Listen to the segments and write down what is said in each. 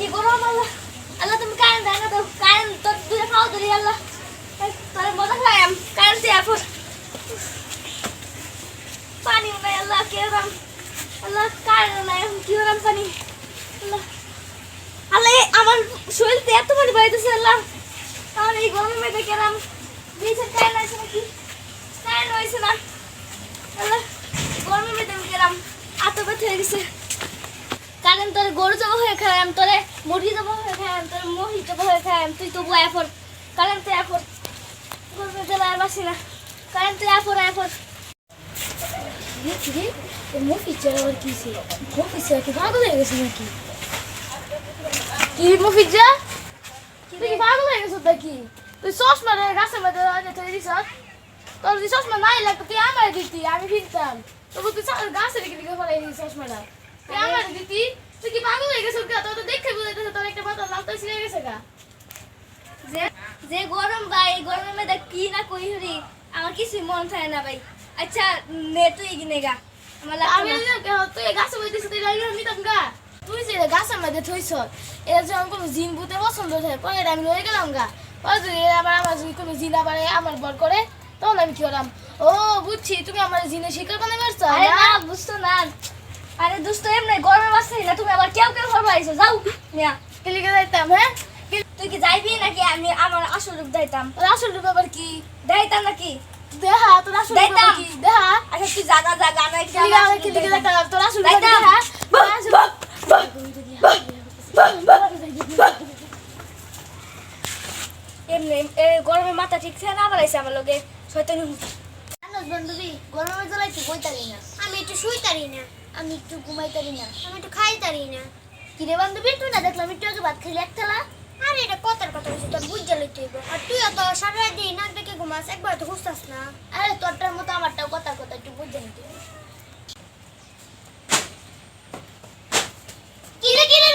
কি গরম আল্লাহ আল্লাহ, তুমি কারেন্ট দেয় তো কারেন্ট তো দুটো খাও ধরি, আল্লাহ। তাহলে মজা খাই আম। কারেন্ট দিয়ে এখন পানি নাই, আল্লাহ কেরাম আল্লাহ কারেন্ট নাই, এখন কি ওরাম পানি? আল্লাহ। আল্লাহ আমার শরীরতে এত পানি বাইতেছে, আল্লাহ। আমার এই গরমের মধ্যে কেরাম দিয়েছে কারেন্ট আছে নাকি? কারেন্ট হয়েছে না আল্লাহ গরমের মধ্যে আমি কেরাম এত ব্যথা হয়ে গেছে কারণ তোর গরু জবা হয়ে খাইলাম তোরে মুরগি জবা হয়ে খাইলাম তোর মহি জবা হয়ে খাইলাম তুই তবু এখন কারণ তুই এখন গরমের জেলায় বাসি না। কারণ তুই এখন এখন দেখি মুফিজার আবার কিসে মুফিজার কি পাগল হয়ে গেছে নাকি? কি মুফিজা তুই কি পাগল হয়ে গেছিস নাকি? তুই চশমা রে গাছের মধ্যে তুই দিস তোর যদি চশমা নাই লাগতো তুই আমার দিতি আমি ফিরতাম। তবু তুই গাছের দিকে ফলাই দিস চশমাটা। তুই আমার দিতি তুই কি পাগল হয়ে গেছিস গা? তোর তো দেখে বুঝাইতেছে তোর একটা মাথা লাল তো ছিঁড়ে গেছে গা। যে যে গরম ভাই এই গরমের মধ্যে কি না কই হরি? আমার কিছুই মন থাকে না ভাই। আচ্ছা নে তুই গা। আমার আমি তুই মধ্যে দিছিস তুই নিতাম গা। তুই যে গাছের মধ্যে থইছ এরা যখন কোনো জিন বুতে পছন্দ থাকে পরে আমি লয়ে গেলাম গা। পরে যদি আবার আমার যদি কোনো জিন আবার আমার বর করে তখন আমি কি করলাম? ও বুঝছি তুমি আমার জিনে শিকার বানাই আরে না বুঝতো না। আরে দুষ্ট এমনি গরমের বাসে না তুমি আবার কেউ কেউ আইছো যাও। মিয়া কেলিকে যাইতাম হ্যাঁ? তুই কি যাইবি নাকি আমি আমার আসল রূপ দাইতাম তোর আসল রূপ আবার কি? দাইতাম নাকি? দেহা তোর আসল রূপ কি? দেহা আচ্ছা তুই কি কেলিকে আমার কেলিকে যাইতাম তোর আসল রূপ আবার দেহা এমনি এ গরমে মাথা ঠিক থাকে না বাড়াইছে আমার লগে। শয়তানি জানোস বান্ধবী গরমের জ্বালায় একটু বইতারি না। আমি একটু শুইতারি না। আমি একটু ঘুমাইতারি না। আমি একটু খাইতারি না। কিরে বান্ধবী তুই না দেখলাম একটু আগে ভাত খেলি একতলা আরে এটা কথার কথা হচ্ছে তোর বুঝতে লইতে হইব আর তুই তো সারা দিয়ে নাক ডেকে ঘুমাস একবার তো হুসতাস না। আরে তোরটার মতো আমারটাও কথা কথা একটু বুঝে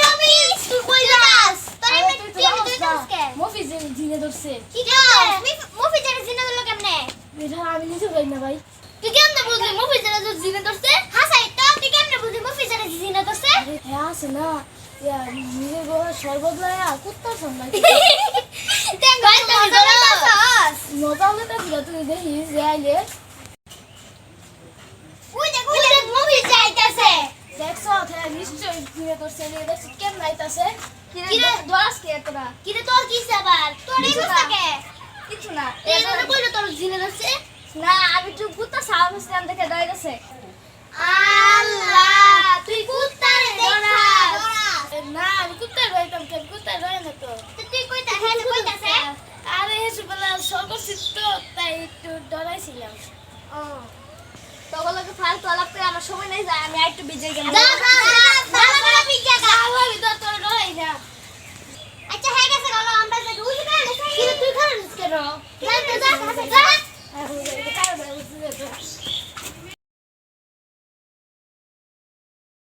রবি তুই কই যাস? তোর এমনি তুই এমনি তুই যাস কে মফিজ জিনে ধরছে। কি যাস। মুফি জারে জিনা দিল কেমনে? আমি নিজে পাই না ভাই। তুই কেমনে বুঝলি? মুফি জারে যে জিনা ধরছে? হাসাই তো তুই কেমনে বুঝলি? মুফি জারে জিনা ধরছে? আরে হ্যাঁ আছে না। ইয়া নিজের গোয়া সর্বত লায়া কুত্তার সন্ধান দেখ ভাই তুই মজা লইতাছস মজা তো কি তুই দেখিস যে আইলে ওই দেখ ওই দেখ মুফি যাইতাছে। দেখছ হ্যাঁ নিশ্চয় জিনে ধরছে রে দেখছ কেন নাইতাছে কিরে দোয়াস কে তোরা কিরে তোর কি আবার তোর এই কিছু না। কিছু না। এই জন্য কইলো তোর জিনা ধরছে? না আমি একটু ইসলাম থেকে দয়ে গেছে আল্লাহ তুই কুত্তার দেখা না আমি কুত্তার ধরতাম কেন কুত্তার ধরে না তো তুই কইতা হ্যাঁ কইতাছে আরে হেসু বলা সর্বশ্রেষ্ঠ তাই একটু ডরাইছিলাম ও আমার সময় নাই যায় আমি একটু বিজয় গেলাম আমি তো